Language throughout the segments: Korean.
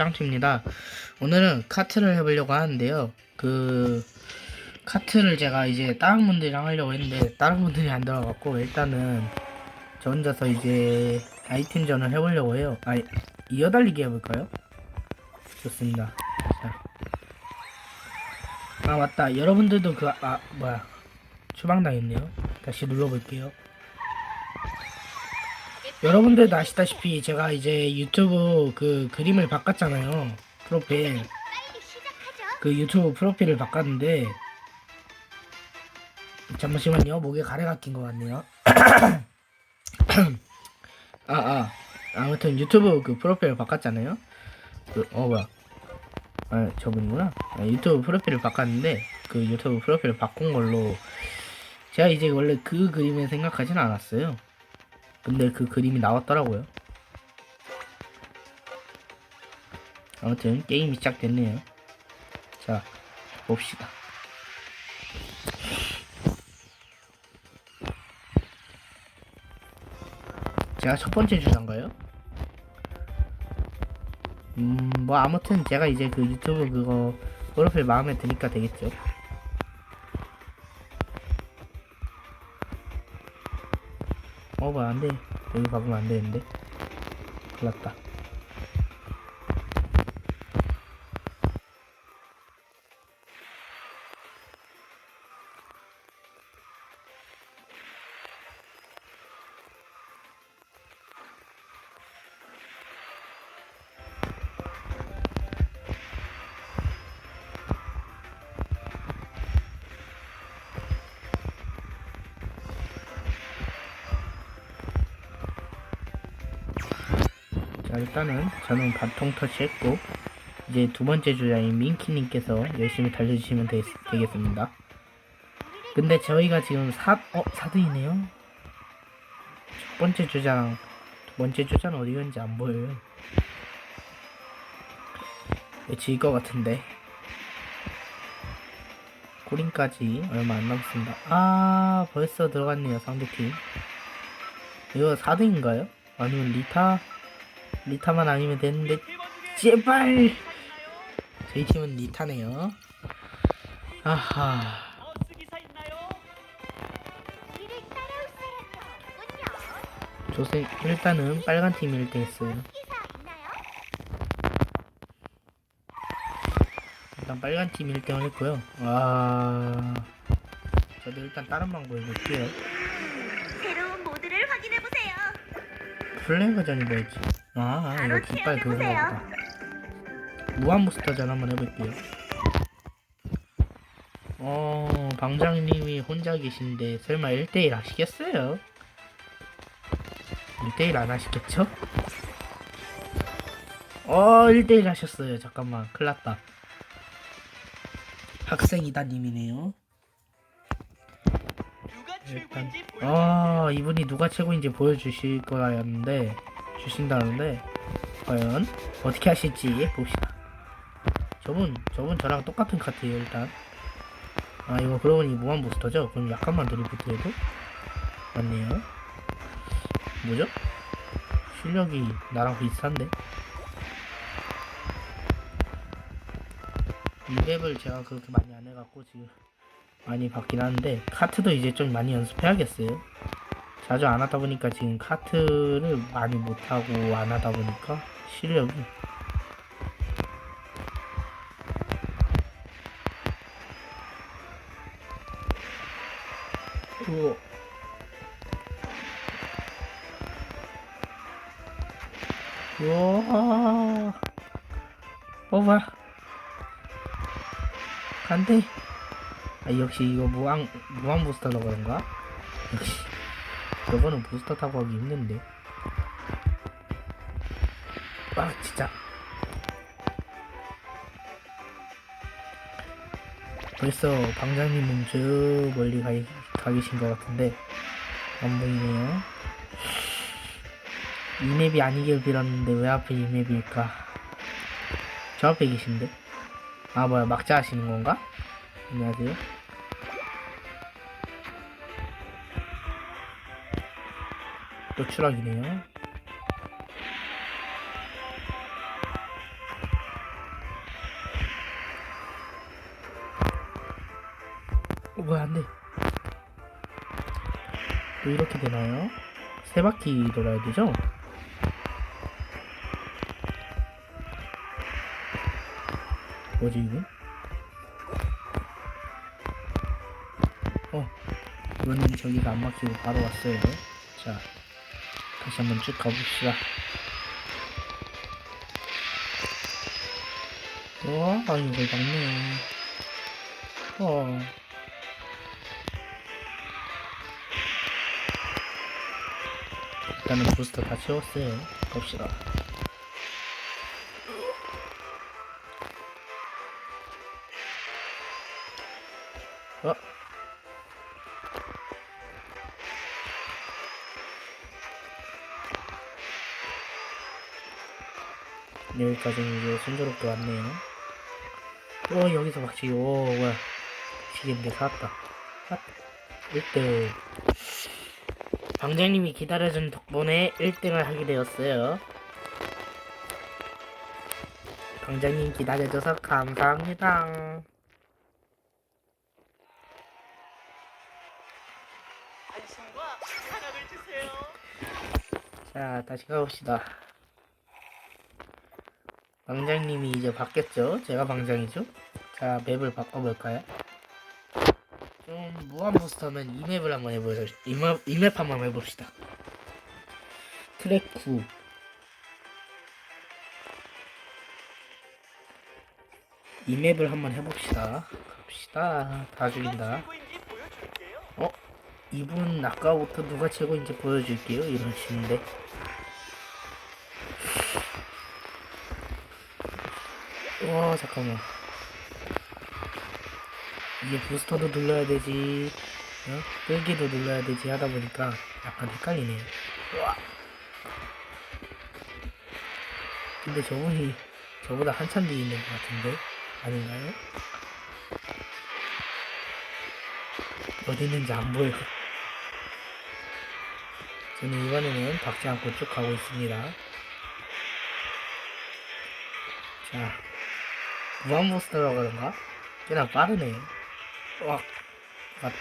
짱투입니다. 오늘은 카트를 해보려고 하는데요. 그 카트를 제가 이제 다른 분들이랑 하려고 했는데 다른 분들이 안 들어갔고 일단은 저 혼자서 이제 아이템전을 해보려고 해요. 아 이어달리기 해볼까요? 좋습니다. 자. 아 맞다. 여러분들도 그 아 뭐야. 추방당했네요. 다시 눌러볼게요 여러분들도 아시다시피 제가 이제 유튜브 그 그림을 바꿨잖아요. 프로필. 그 유튜브 프로필을 바꿨는데 잠시만요. 목에 가래가 낀 것 같네요. 아, 아. 아무튼 유튜브 그 프로필을 바꿨잖아요. 그, 어, 뭐야. 아, 저분이구나. 아, 유튜브 프로필을 바꿨는데 그 유튜브 프로필을 바꾼 걸로 제가 이제 원래 그 그림을 생각하진 않았어요. 근데 그 그림이 나왔더라고요. 아무튼 게임이 시작됐네요. 자, 봅시다. 제가 첫 번째 주자인가요? 음, 뭐 아무튼 제가 이제 그 유튜브 그거 프로필 마음에 드니까 되겠죠. 어, 뭐, 안 돼. 여기 가보면 안 되는데. 큰일 났다. 일단은 저는 반통 터치했고, 이제 두 번째 주자인 민키님께서 열심히 달려주시면 되, 되겠습니다. 근데 저희가 지금 4, 어, 4등이네요? 첫 번째 주자랑 두 번째 주자는 어디 갔는지 안 보여요. 질것 같은데. 고린까지 얼마 안 남았습니다. 아, 벌써 들어갔네요, 상대팀. 이거 4등인가요? 아니면 리타? 리타만 아니면 되는데 제발. 저희 팀은 리타네요. 아하. 조세 일단은 빨간 팀이 1등 했어요. 일단 빨간 팀이 1등을 했고요. 와. 저도 일단 다른 방법 해볼게요. 새로운 모드를 확인해 보세요. 플레이 버전이 뭐였지? 아, 아 이거 깃발 그거가 보다. 무한 부스터전 한번 해볼게요. 어, 방장님이 혼자 계신데 설마 1대1 하시겠어요? 1대1 안 하시겠죠? 어, 1대1 하셨어요. 잠깐만, 큰일 났다. 학생이다 님이네요. 일단, 아, 이분이 누가 최고인지 보여주실 거였는데, 주신다는데, 과연 어떻게 하실지 봅시다. 저분, 저분 저랑 똑같은 카트예요, 일단. 아, 이거 그러고 보니 무한 부스터죠? 그럼 약간만 드리프트해도? 맞네요. 뭐죠? 실력이 나랑 비슷한데? 이 맵을 제가 그렇게 많이 안 해갖고 지금 많이 받긴 하는데 카트도 이제 좀 많이 연습해야겠어요. 자주 안 하다 보니까 지금 카트를 많이 못하고 안 하다 보니까 실력이 우와. 우와. 안 돼. 아, 역시 이거 무한, 무한 부스터라 그런가? 역시. 저거는 부스터 타고 하기 힘든데. 아, 진짜. 벌써 방장님은 저 멀리 가, 가 계신 것 같은데, 안 보이네요. 이 맵이 아니길 빌었는데 왜 하필 이 맵일까? 저 앞에 계신데? 아, 뭐야, 막자 하시는 건가? 안녕하세요. 또 추락이네요. 어, 뭐야, 안 돼. 또 이렇게 되나요? 세 바퀴 돌아야 되죠? 뭐지, 이게? 어, 이번엔 저기가 안 막히고 바로 왔어요. 자. 다시 한번 쭉 가봅시다. 와 아, 이걸 막네. 어. 일단은 부스터 다 채웠어요. 갑시다 여기까지는 이제 순조롭게 왔네요. 어, 여기서 막지, 오, 뭐야. 지겠는데, 살았다. 살았다. 1등. 방장님이 기다려준 덕분에 1등을 하게 되었어요. 방장님 기다려줘서 감사합니다. 자, 다시 가봅시다. 방장님이 이제 바뀌었죠? 제가 방장이죠? 자, 맵을 바꿔볼까요? 좀 무한 부스터면 이 맵을 한번 해보죠. 이 맵, 이맵 한번 해봅시다. 트랙 9. 이 맵을 한번 해봅시다. 갑시다. 다 죽인다. 어? 이분 아까부터 누가 최고인지 보여줄게요. 이러시는데. 와 잠깐만. 이게 부스터도 눌러야 되지, 어? 끌기도 눌러야 되지 하다 보니까 약간 헷갈리네요. 와. 근데 저분이 저보다 한참 뒤에 있는 것 같은데 아닌가요? 어디 있는지 안 보여. 저는 이번에는 박지 않고 쭉 가고 있습니다. 자, 무한보스터라고 그런가? 꽤나 빠르네. 와, 맞다.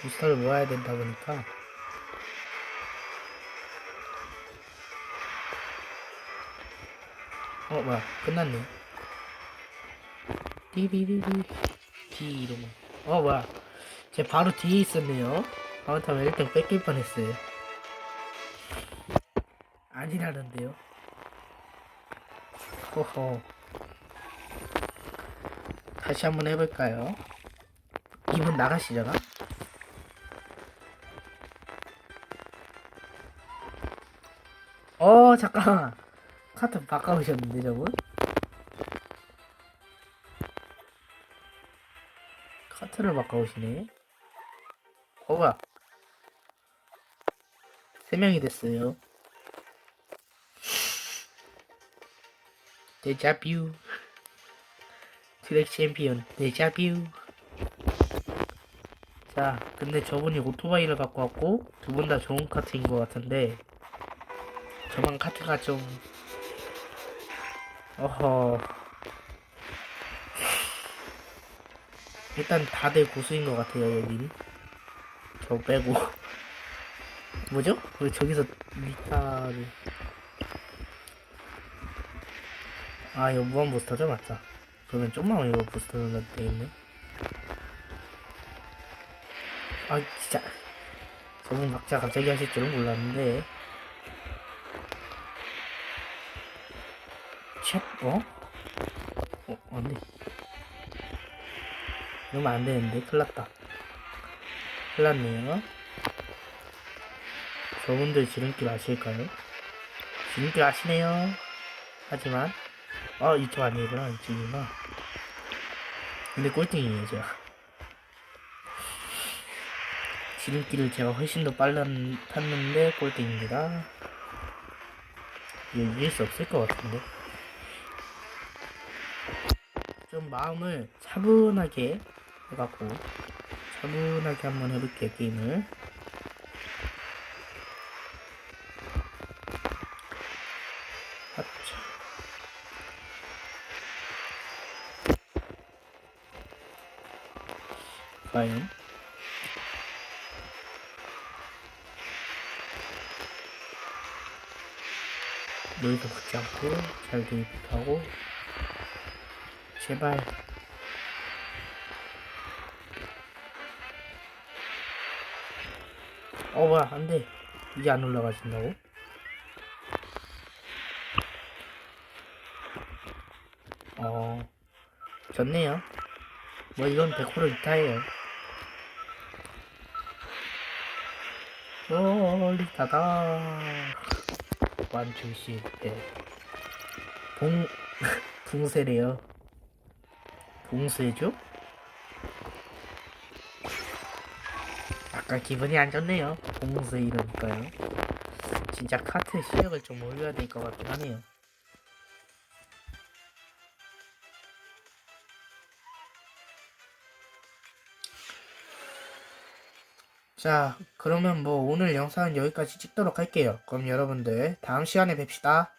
부스터를 모아야 된다 보니까. 어, 뭐야, 끝났네. 띠리리리 뒤로 어 뭐야 제 바로 뒤에 있었네요 아무튼 1등 뺏길 뻔했어요 아니라는데요 호호 다시 한번 해볼까요 이분 나가시잖아 어 잠깐 카트 바꿔오셨는데 저분 카트를 바꿔오시네. 어, 뭐야. 세 명이 됐어요. 데자뷰. 트랙 챔피언, 데자 뷰. 자, 근데 저분이 오토바이를 갖고 왔고, 두 분 다 좋은 카트인 것 같은데, 저만 카트가 좀, 어허. 일단 다들 고수인 것 같아요 여긴 저 빼고 뭐죠? 왜 저기서 리타를 아 이거 무한 부스터죠? 맞다 그러면 좀만 이거 부스터 넣어도 되겠네. 아 진짜. 저분 각자 갑자기 하실 줄은 몰랐는데. 챗 어? 어 안돼 이러면 안 되는데. 큰일 났다. 큰일 났네요. 저분들 지름길 아실까요? 지름길 아시네요. 하지만 아 이쪽 아니구나 이쪽이구나. 근데 꼴등이에요 제가. 지름길을 제가 훨씬 더 빨리 탔는데 꼴등입니다. 이거 이길 수 없을 것 같은데. 좀 마음을 차분하게 해갖고 차분하게 한번 해볼게요 게임을 과연? 여기서 붙지 않고 잘 대입하고 제발 어 뭐야 안돼 이게 안 올라가진다고? 어 좋네요 뭐 이건 100% 이타예요 올리타다. 완충 실패 봉 붕세래요. 봉쇄죠? 아까 기분이 안 좋네요. 봉쇄 이러니까요. 진짜 카트 실력을 좀 올려야 될 것 같긴 하네요 자, 그러면 뭐 오늘 영상은 여기까지 찍도록 할게요. 그럼 여러분들 다음 시간에 뵙시다.